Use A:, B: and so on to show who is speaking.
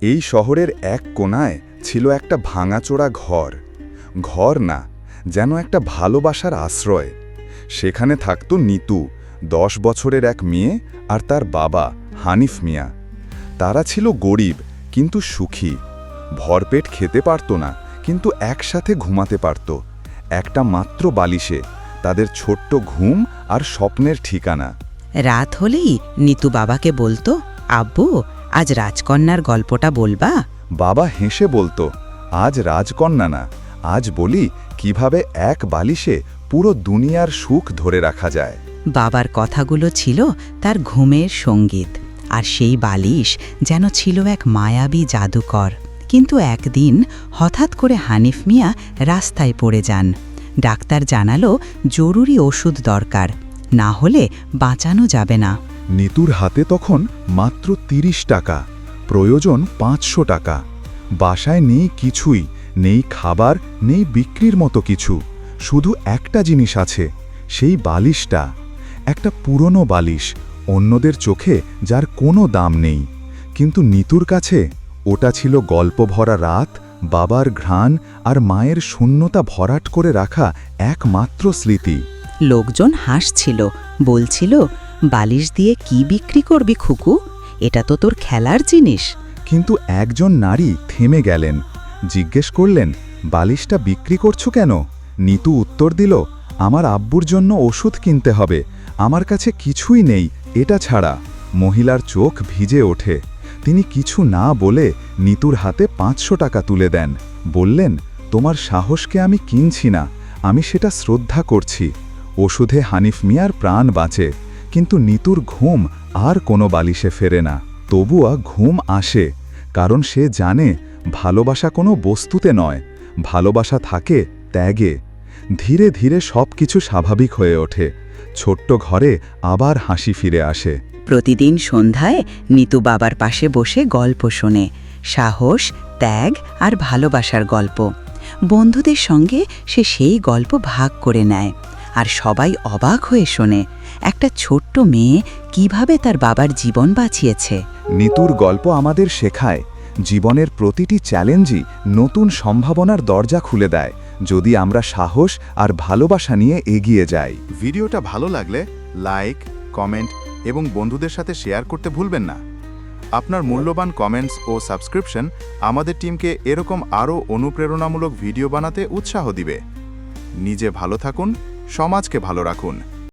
A: এই শহরের এক কোণায় ছিল একটা ভাঙাচোড়া ঘর। ঘর না, যেন একটা ভালোবাসার আশ্রয়। সেখানে থাকত নিতু, দশ বছরের এক মেয়ে আর তার বাবা, হানিফ মিয়া। তারা ছিল গরিব, কিন্তু সুখী। ভরপেট খেতে পারত না, কিন্তু একসাথে ঘুমাতে পারত। একটা মাত্র বালিশে, তাদের ছোট্ট ঘুম আর স্বপ্নের ঠিকানা।
B: রাত হলেই নিতু বাবাকে বলতো, আব্বু আজ রাজকন্যার গল্পটা বলবা?
A: বাবা হেসে বলতো আজ রাজকন্যা না আজ বলি কীভাবে এক বালিশে পুরো দুনিয়ার সুখ ধরে রাখা যায়।
B: বাবার কথাগুলো ছিল তার ঘুমের সংগীত আর সেই বালিশ যেন ছিল এক মায়াবী জাদুকর। কিন্তু একদিন হঠাৎ করে হানিফ মিয়া রাস্তায় পড়ে যান। ডাক্তার জানালো জরুরি ওষুধ দরকার না হলে বাঁচানো যাবে না।
A: নিতুর হাতে তখন মাত্র তিরিশ টাকা, প্রয়োজন পাঁচশো টাকা। বাসায় নেই কিছুই, নেই খাবার, নেই বিক্রির মতো কিছু। শুধু একটা জিনিস আছে, সেই বালিশটা। একটা পুরনো বালিশ, অন্যদের চোখে যার কোনো দাম নেই। কিন্তু নিতুর কাছে ওটা ছিল গল্প ভরা রাত, বাবার ঘ্রাণ আর মায়ের শূন্যতা ভরাট করে রাখা একমাত্র স্মৃতি।
B: লোকজন হাসছিল, বলছিল বালিশ দিয়ে কি বিক্রি করবি খুকু? এটা তো তোর খেলার জিনিস।
A: কিন্তু একজন নারী থেমে গেলেন। জিজ্ঞেস করলেন, বালিশটা বিক্রি করছ কেন? নিতু উত্তর দিল, আমার আব্বুর জন্য ওষুধ কিনতে হবে। আমার কাছে কিছুই নেই, এটা ছাড়া। মহিলার চোখ ভিজে ওঠে। তিনি কিছু না বলে নিতুর হাতে পাঁচশো টাকা তুলে দেন। বললেন, তোমার সাহসকে আমি কিনছি না, আমি সেটা শ্রদ্ধা করছি। ওষুধে হানিফ মিয়ার প্রাণ বাঁচে। কিন্তু নিতুর ঘুম আর কোনো বালিশে ফেরে না। তবুয়া ঘুম আসে, কারণ সে জানে ভালোবাসা কোনো বস্তুতে নয়, ভালোবাসা থাকে ত্যাগে। ধীরে ধীরে সব কিছু স্বাভাবিক হয়ে ওঠে, ছোট্ট ঘরে আবার হাসি ফিরে আসে।
B: প্রতিদিন সন্ধ্যায় নিতু বাবার পাশে বসে গল্প শোনে, সাহস, ত্যাগ আর ভালোবাসার গল্প। বন্ধুদের সঙ্গে সে সেই গল্প ভাগ করে নেয়। আর সবাই অবাক হয়ে শোনে একটা ছোট্ট মেয়ে কীভাবে তার বাবার জীবন বাঁচিয়েছে।
A: নিতুর গল্প আমাদের শেখায় জীবনের প্রতিটি চ্যালেঞ্জই নতুন সম্ভাবনার দরজা খুলে দেয় যদি আমরা সাহস আর ভালোবাসা নিয়ে এগিয়ে যাই। ভিডিওটা ভালো লাগলে লাইক কমেন্ট এবং বন্ধুদের সাথে শেয়ার করতে ভুলবেন না। আপনার মূল্যবান কমেন্টস ও সাবস্ক্রিপশন আমাদের টিমকে এরকম আরও অনুপ্রেরণামূলক ভিডিও বানাতে উৎসাহ দিবে। নিজে ভালো থাকুন সমাজকে ভালো রাখুন।